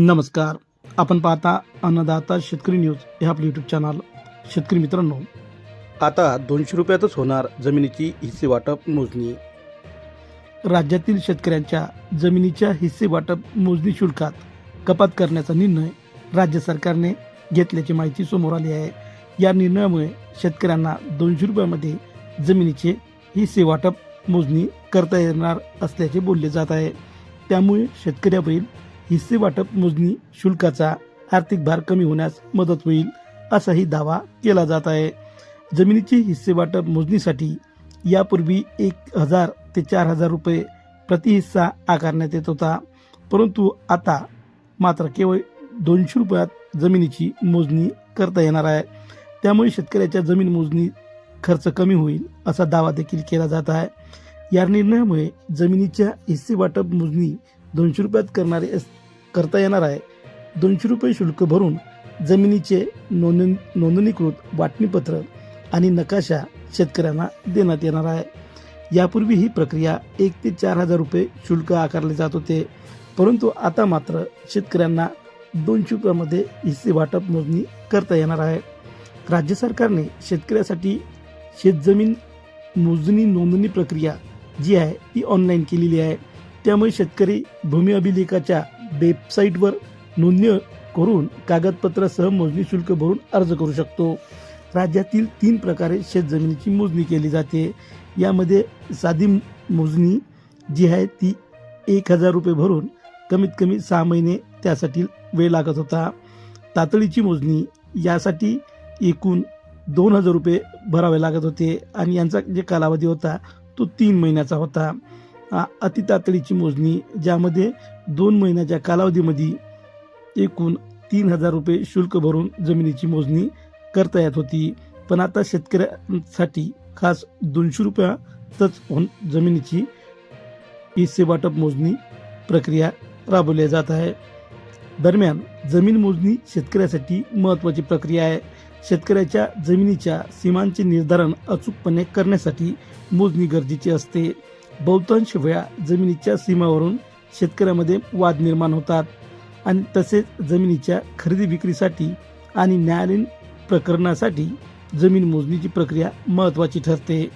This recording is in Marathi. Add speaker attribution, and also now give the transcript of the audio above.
Speaker 1: नमस्कार. आपण पाहता अन्नदाता शेतकरी न्यूज हे आपलं यूट्यूब चॅनल शेतकरी मित्रांनो आता दोनशे रुपयातच होणार जमिनीची हिस्से वाटप मोजणी. राज्यातील शेतकऱ्यांच्या जमिनीच्या हिस्से वाटप मोजणी शुल्कात कपात करण्याचा निर्णय राज्य सरकारने घेतल्याची माहिती समोर आली आहे. या निर्णयामुळे शेतकऱ्यांना दोनशे रुपयामध्ये जमिनीचे हिस्से वाटप मोजणी करता येणार असल्याचे बोलले जात आहे. त्यामुळे शेतकऱ्यावरील हिस्से वाटप मोजणी शुल्काचा आर्थिक भार कमी होण्यास मदत होईल असाही दावा केला जात आहे. जमिनीची हिस्से वाटप मोजणीसाठी यापूर्वी एक हजार ते चार हजार रुपये प्रति हिस्सा आकारण्यात येत होता. परंतु आता मात्र केवळ दोनशे रुपयात जमिनीची मोजणी करता येणार आहे. त्यामुळे शेतकऱ्याच्या जमीन मोजणी खर्च कमी होईल असा दावा देखील केला जात आहे. या निर्णयामुळे जमिनीच्या हिस्से वाटप मोजणी दोनशे रुपयात करणारे अस- करता येणार आहे. दोनशे रुपये शुल्क भरून जमिनीचे नोंदणी नोंदणीकृत वाटणीपत्र आणि नकाशा शेतकऱ्यांना देण्यात येणार आहे. यापूर्वी ही प्रक्रिया एक ते चार हजार रुपये शुल्क आकारले जात होते. परंतु आता मात्र शेतकऱ्यांना दोनशे रुपयामध्ये हिस्से वाटप मोजणी करता येणार आहे. राज्य सरकारने शेतकऱ्यासाठी शेतजमीन मोजणी नोंदणी प्रक्रिया जी आहे ती ऑनलाईन केलेली आहे. त्यामुळे शेतकरी भूमी अभिलेखाच्या वेबसाईटवर नोंदणी करून कागदपत्रासह मोजणी शुल्क भरून अर्ज करू शकतो. राज्यातील तीन प्रकारे शेतजमिनीची मोजणी केली जाते. यामध्ये साधी मोजणी जी आहे ती एक हजार रुपये भरून कमीत कमी सहा महिने त्यासाठी वेळ लागत होता. तातडीची मोजणी यासाठी एकूण दोन हजार रुपये भरावे लागत होते आणि यांचा जे कालावधी होता तो तीन महिन्याचा होता. अति अतितातडीची मोजणी ज्यामध्ये दोन महिन्याच्या कालावधीमध्ये एकूण तीन हजार रुपये शुल्क भरून जमिनीची मोजणी करता येत होती. पण आता शेतकऱ्यांसाठी खास दोनशे रुपयातच होऊन जमिनीची हिस्से वाटप मोजणी प्रक्रिया राबवली जात आहे. दरम्यान जमीन मोजणी शेतकऱ्यासाठी महत्त्वाची प्रक्रिया आहे. शेतकऱ्याच्या जमिनीच्या सीमांचे निर्धारण अचूकपणे करण्यासाठी मोजणी गरजेची असते. बहुतांश वेळा जमिनीच्या सीमावरून शेतकऱ्यामध्ये वाद निर्माण होतात. आणि तसेच जमिनीच्या खरेदी विक्रीसाठी आणि न्यायालयीन प्रकरणासाठी जमीन मोजणीची प्रक्रिया महत्त्वाची ठरते.